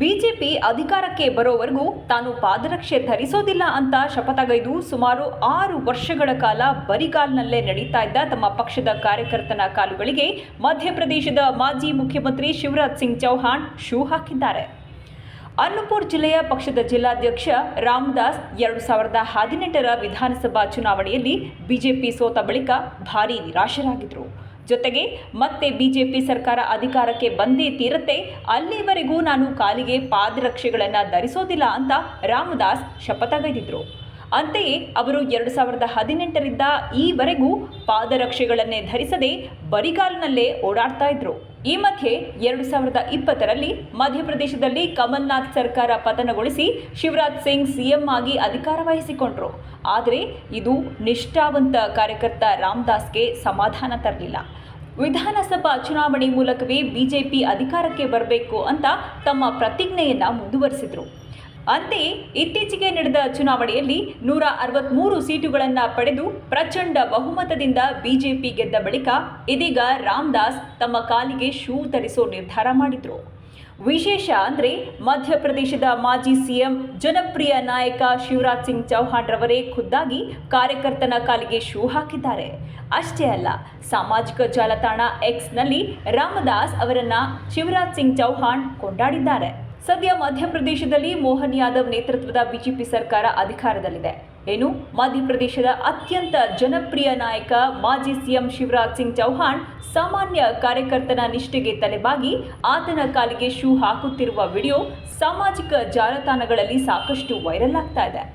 BJP ಅಧಿಕಾರಕ್ಕೆ ಬರೋವರೆಗೂ ತಾನು ಪಾದರಕ್ಷೆ ಧರಿಸೋದಿಲ್ಲ ಅಂತ ಶಪಥಗೈದು ಸುಮಾರು ಆರು ವರ್ಷಗಳ ಕಾಲ ಬರಿಗಾಲ್ನಲ್ಲೇ ನಡೀತಾ ಇದ್ದ ತಮ್ಮ ಪಕ್ಷದ ಕಾರ್ಯಕರ್ತನ ಕಾಲುಗಳಿಗೆ ಮಧ್ಯಪ್ರದೇಶದ ಮಾಜಿ ಮುಖ್ಯಮಂತ್ರಿ ಶಿವರಾಜ್ ಸಿಂಗ್ ಚೌಹಾಣ್ ಶೂ ಹಾಕಿದ್ದಾರೆ. ಅನ್ನಪುರ್ ಜಿಲ್ಲೆಯ ಪಕ್ಷದ ಜಿಲ್ಲಾಧ್ಯಕ್ಷ ರಾಮದಾಸ್ ಎರಡು ಸಾವಿರದ ಹದಿನೆಂಟರ ವಿಧಾನಸಭಾ ಚುನಾವಣೆಯಲ್ಲಿ ಬಿಜೆಪಿ ಸೋತ ಬಳಿಕ ಭಾರೀ ನಿರಾಶರಾಗಿದ್ದರು ಜೊತೆಗೆ ಮತ್ತೆ ಬಿಜೆಪಿ ಸರ್ಕಾರ ಅಧಿಕಾರಕ್ಕೆ ಬಂದೇ ತೀರತ್ತೆ, ಅಲ್ಲಿವರೆಗೂ ನಾನು ಕಾಲಿಗೆ ಪಾದರಕ್ಷೆಗಳನ್ನು ಧರಿಸೋದಿಲ್ಲ ಅಂತ ರಾಮದಾಸ್ ಶಪಥಗೈದಿದ್ರು ಅಂತೆಯೇ ಅವರು ಎರಡು ಸಾವಿರದ ಹದಿನೆಂಟರಿಂದ ಈವರೆಗೂ ಪಾದರಕ್ಷೆಗಳನ್ನೇ ಧರಿಸದೆ ಬರಿಗಾಲಿನಲ್ಲೇ ಓಡಾಡ್ತಾ ಇದ್ರು. ಈ ಮಧ್ಯೆ ಎರಡು ಸಾವಿರದ ಇಪ್ಪತ್ತರಲ್ಲಿ ಮಧ್ಯಪ್ರದೇಶದಲ್ಲಿ ಕಮಲ್ನಾಥ್ ಸರ್ಕಾರ ಪತನಗೊಳಿಸಿ ಶಿವರಾಜ್ ಸಿಂಗ್ ಸಿಎಂ ಆಗಿ ಅಧಿಕಾರ ವಹಿಸಿಕೊಂಡ್ರು. ಆದರೆ ಇದು ನಿಷ್ಠಾವಂತ ಕಾರ್ಯಕರ್ತ ರಾಮದಾಸ್ಗೆ ಸಮಾಧಾನ ತರಲಿಲ್ಲ. ವಿಧಾನಸಭಾ ಚುನಾವಣೆ ಮೂಲಕವೇ ಬಿಜೆಪಿ ಅಧಿಕಾರಕ್ಕೆ ಬರಬೇಕು ಅಂತ ತಮ್ಮ ಪ್ರತಿಜ್ಞೆಯನ್ನು ಮುಂದುವರಿಸಿದ್ರು. ಅಂತೆಯೇ ಇತ್ತೀಚೆಗೆ ನಡೆದ ಚುನಾವಣೆಯಲ್ಲಿ ನೂರ ಅರವತ್ತ್ಮೂರು ಸೀಟುಗಳನ್ನು ಪಡೆದು ಪ್ರಚಂಡ ಬಹುಮತದಿಂದ ಬಿಜೆಪಿ ಗೆದ್ದ ಬಳಿಕ ಇದೀಗ ರಾಮದಾಸ್ ತಮ್ಮ ಕಾಲಿಗೆ ಶೂ ತರಿಸೋ ನಿರ್ಧಾರ ಮಾಡಿದ್ರು. ವಿಶೇಷ ಅಂದರೆ ಮಧ್ಯಪ್ರದೇಶದ ಮಾಜಿ ಸಿಎಂ, ಜನಪ್ರಿಯ ನಾಯಕ ಶಿವರಾಜ್ ಸಿಂಗ್ ಚೌಹಾಣ್ ರವರೇ ಖುದ್ದಾಗಿ ಕಾರ್ಯಕರ್ತನ ಕಾಲಿಗೆ ಶೂ ಹಾಕಿದ್ದಾರೆ. ಅಷ್ಟೇ ಅಲ್ಲ, ಸಾಮಾಜಿಕ ಜಾಲತಾಣ ಎಕ್ಸ್ನಲ್ಲಿ ರಾಮದಾಸ್ ಅವರನ್ನು ಶಿವರಾಜ್ ಸಿಂಗ್ ಚೌಹಾಣ್ ಕೊಂಡಾಡಿದ್ದಾರೆ. ಸದ್ಯ ಮಧ್ಯಪ್ರದೇಶದಲ್ಲಿ ಮೋಹನ್ ಯಾದವ್ ನೇತೃತ್ವದ ಬಿಜೆಪಿ ಸರ್ಕಾರ ಅಧಿಕಾರದಲ್ಲಿದೆ. ಏನು? ಮಧ್ಯಪ್ರದೇಶದ ಅತ್ಯಂತ ಜನಪ್ರಿಯ ನಾಯಕ ಮಾಜಿ ಸಿಎಂ ಶಿವರಾಜ್ ಸಿಂಗ್ ಚೌಹಾಣ್ ಸಾಮಾನ್ಯ ಕಾರ್ಯಕರ್ತನ ನಿಷ್ಠೆಗೆ ತಲೆಬಾಗಿ ಆತನ ಕಾಲಿಗೆ ಶೂ ಹಾಕುತ್ತಿರುವ ವಿಡಿಯೋ ಸಾಮಾಜಿಕ ಜಾಲತಾಣಗಳಲ್ಲಿ ಸಾಕಷ್ಟು ವೈರಲ್ ಆಗ್ತಾ ಇದೆ.